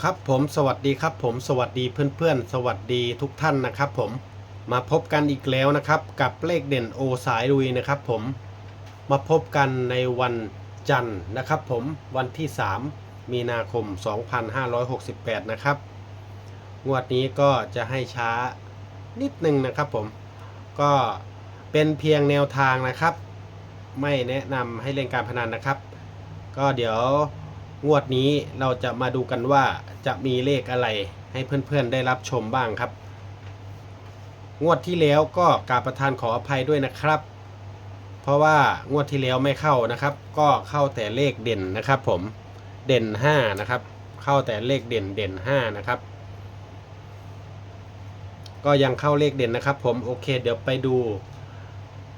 ครับผมสวัสดีครับผมสวัสดีเพื่อนๆ สวัสดีทุกท่านนะครับผมมาพบกันอีกแล้วนะครับ กับเลขเด่นโอสายลุยนะครับผมมาพบกันในวันจันทร์นะครับผมวันที่ 3 มีนาคม 2568 นะครับงวดนี้ก็จะให้ช้านิดนึงนะครับผมก็เป็นเพียงแนวทางนะครับ ไม่แนะนำให้เล่นการพนันนะครับ ก็เดี๋ยว งวดนี้เราจะมาดูกันว่าจะมีเลขอะไรให้เพื่อนๆได้รับชมบ้างครับ งวดที่แล้วก็กราบประทานขออภัยด้วยนะครับ เพราะว่างวดที่แล้วไม่เข้านะครับ ก็เข้าแต่เลขเด่นนะครับ ผมเด่น 5 นะครับ เข้าแต่เลขเด่นเด่น 5 นะครับ ก็ยังเข้าเลขเด่นนะครับ ผมโอเค เดี๋ยวไปดู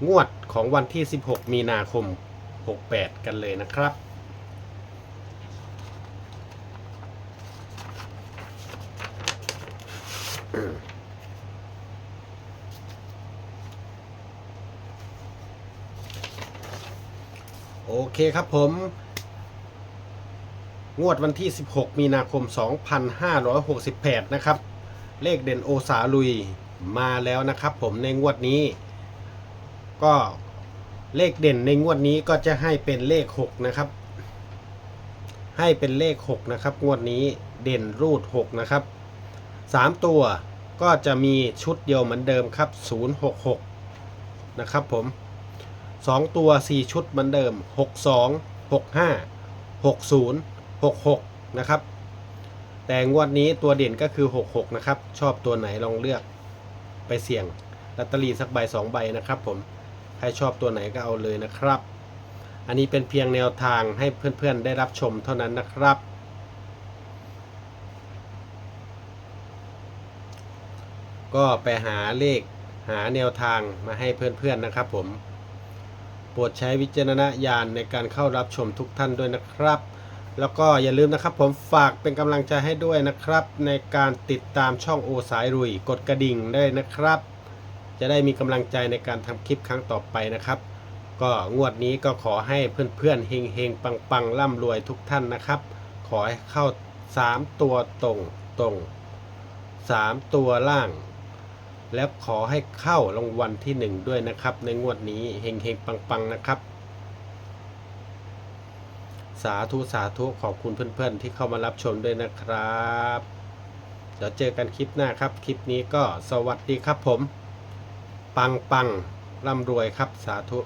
งวดของวันที่ 16 มีนาคม 68 กันเลยนะครับ โอเคครับผม งวดวันที่ 16 มีนาคม 2568 นะครับ เลขเด่นโอสาลุยมาแล้วนะครับผมในงวดนี้ ก็เลขเด่นในงวดนี้ก็จะให้เป็นเลข 6 นะครับ ให้เป็นเลข 6 นะครับ งวดนี้เด่นรูด 6 นะครับ 3 ตัวก็จะมีชุดเดียวเหมือนเดิมครับ 066 นะครับผม 2 ตัว 4 ชุดเหมือนเดิม 62 65 60 66 นะครับ แต่งวดนี้ตัวเด่นก็คือ 66 นะครับ ชอบตัวไหนลองเลือกไปเสี่ยงลอตเตอรี่สักใบสองใบนะครับผม ใครชอบตัวไหนก็เอาเลยนะครับ อันนี้เป็นเพียงแนวทางให้เพื่อนๆได้รับชมเท่านั้นนะครับ ก็ไปหาเลขหาแนวทางมาให้เพื่อนๆนะครับผมโปรดใช้วิจารณญาณในการเข้ารับชมทุกท่านด้วยนะครับ แล้วก็อย่าลืมนะครับผมฝากเป็นกำลังใจให้ด้วยนะครับ ในการติดตามช่องโอสายรุยกดกระดิ่งได้นะครับ จะได้มีกำลังใจในการทำคลิปครั้งต่อไปนะครับ ก็งวดนี้ก็ขอให้เพื่อนๆเฮงเฮงปังปังๆร่ำรวยทุกท่านนะครับ ขอให้เข้า 3 ตัวตรงตรง 3 ตัวล่าง แล้วขอให้เข้ารางวัลที่หนึ่งด้วยนะครับ ในงวดนี้เฮงเฮงปังปังๆนะครับ สาธุสาธุขอบคุณเพื่อนๆ ที่เข้ามารับชมด้วยนะครับเดี๋ยวเจอกันคลิปหน้าครับ คลิปนี้ก็สวัสดีครับผม ปังปังร่ำรวยครับสาธุ